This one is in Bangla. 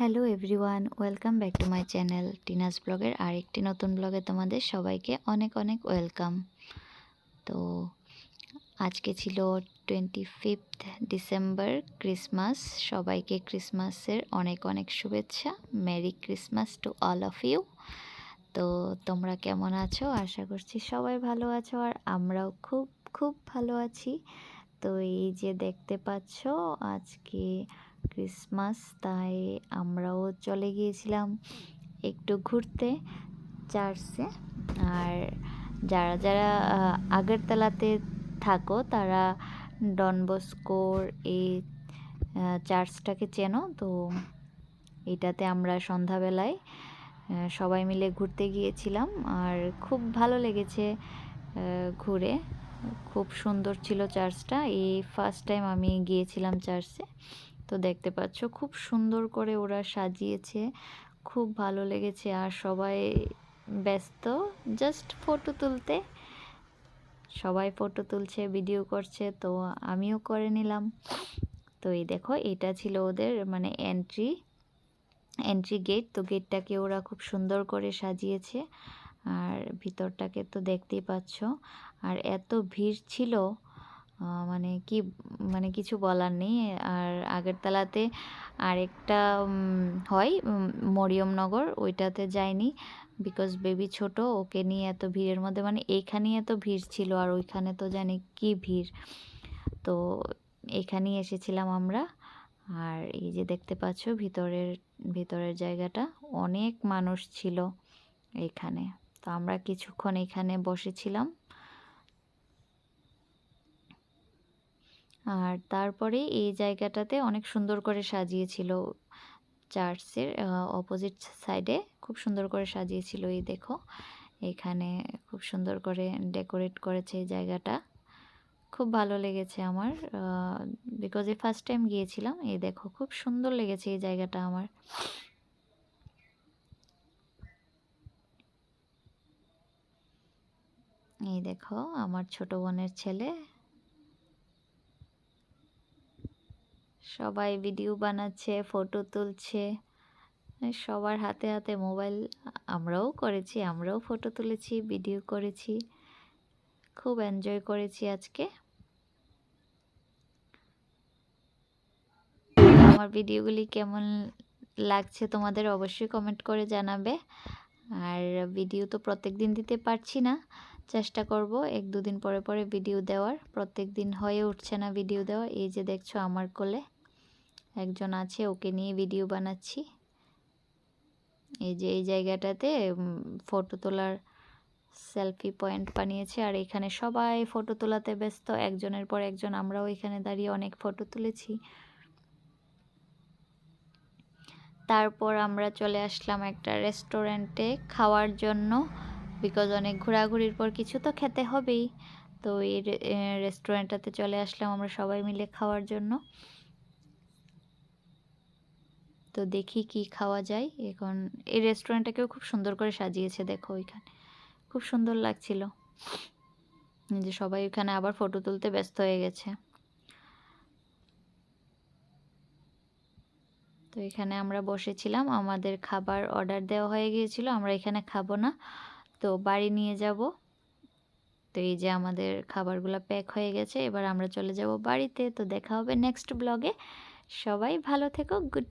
Hello everyone welcome back to my channel Tina's ব্লগের আরেকটি নতুন ব্লগে তোমাদের সবাইকে অনেক অনেক ওয়েলকাম তো আজকে ছিল টোয়েন্টি ফিফথ ডিসেম্বর ক্রিসমাস সবাইকে ক্রিসমাসের অনেক অনেক শুভেচ্ছা merry Christmas to all of you তো তোমরা কেমন আছো? আশা করছি সবাই ভালো আছো, আর আমরাও খুব খুব ভালো আছি। তো এই যে দেখতে পাচ্ছ, আজকে ক্রিসমাস, তাই আমরাও চলে গিয়েছিলাম একটু ঘুরতে চার্চে। আর যারা যারা আগরতলাতে থাকো, তারা ডনবস্কোর এই চার্চটাকে চেনো। তো এটাতে আমরা সন্ধ্যাবেলায় সবাই মিলে ঘুরতে গিয়েছিলাম। আর খুব ভালো লেগেছে ঘুরে। খুব সুন্দর ছিল চার্চটা। এই ফার্স্ট টাইম আমি গিয়েছিলাম চার্চে। তো দেখতে পাচ্ছ খুব সুন্দর করে ওরা সাজিয়েছে। খুব ভালো লেগেছে আর সবাই ব্যস্ত জাস্ট ফটো তুলতে। সবাই ফটো তুলছে ভিডিও করছে, তো আমিও করে নিলাম। তো এই দেখো, এটা ছিল ওদের মানে এন্ট্রি এন্ট্রি গেট তো গেটটাকে ওরা খুব সুন্দর করে সাজিয়েছে। আর ভিতরটাকে তো দেখতেই পাচ্ছ। আর এত ভিড় ছিল মানে কি মানে কিছু বলার নেই। আর আগরতলাতে আরেকটা হয় মরিয়মনগর ওইটাতে যাইনি বিকজ বেবি ছোট, ওকে নিয়ে এত ভিড়ের মধ্যে মানে এইখানেই এত ভিড় ছিল আর ওইখানে তো জানি কি ভিড়। তো এখানেই এসেছিলাম আমরা। আর এই যে দেখতে পাচ্ছ ভিতরের ভিতরের জায়গাটা, অনেক মানুষ ছিল এখানে। তো আমরা কিছুক্ষণ এখানে বসেছিলাম। আর তারপরে এই জায়গাটাতে অনেক সুন্দর করে সাজিয়েছিল চার্চের অপোজিট সাইডে খুব সুন্দর করে সাজিয়েছিল, এই দেখো। এখানে খুব সুন্দর করে ডেকোরেট করেছে এই জায়গাটা। খুব ভালো লেগেছে আমার বিকজ এই ফার্স্ট টাইম গিয়েছিলাম। এই দেখো, খুব সুন্দর লেগেছে এই জায়গাটা আমার। এই দেখো, আমার ছোট বোনের ছেলে। সবাই ভিডিও বানাচ্ছে, ফটো তুলছে। সবার হাতে হাতে মোবাইল আমরাও করেছি, আমরাও ফটো তুলেছি, ভিডিও করেছি। খুব এনজয় করেছি আজকে। আমার ভিডিওগুলি কেমন লাগছে তোমাদের অবশ্যই কমেন্ট করে জানাবে। আর ভিডিও তো প্রত্যেক দিন দিতে পারছি না, চেষ্টা করব এক দুদিন পরে পরে ভিডিও দেওয়ার। প্রত্যেক দিন হয়ে উঠছে না ভিডিও দেওয়া, এই যে দেখছ আমার কোলে। একজন আছে, ওকে নিয়ে ভিডিও বানাচ্ছি। এই যে, এই জায়গাটাতে ফটো তোলার সেলফি পয়েন্ট বানিয়েছে। আর এখানে সবাই ফটো তোলাতে ব্যস্ত, একজনের পর একজন। আমরাও এখানে দাঁড়িয়ে অনেক ফটো তুলেছি। তারপর আমরা চলে আসলাম একটা রেস্টুরেন্টে খাওয়ার জন্য। বিকজ অনেক ঘোরাঘুরির পর কিছু তো খেতে হবেই। তো এই রেস্টুরেন্টটাতে চলে আসলাম আমরা সবাই মিলে খাওয়ার জন্য। তো দেখি কি খাওয়া যায়। এখন এই রেস্টুরেন্টটাকেও খুব সুন্দর করে সাজিয়েছে, দেখো ওইখানে। খুব সুন্দর লাগছিল। যে সবাই ওখানে আবার ফটো তুলতে ব্যস্ত হয়ে গেছে। তো এখানে আমরা বসেছিলাম, আমাদের খাবার অর্ডার দেওয়া হয়ে গিয়েছিল, আমরা এখানে খাব না। তো বাড়ি নিয়ে যাব। তো এই যে আমাদের খাবারগুলো প্যাক হয়ে গেছে, এবার আমরা চলে যাব বাড়িতে। তো দেখা হবে নেক্সট ব্লগে সবাই ভালো থেকো গুড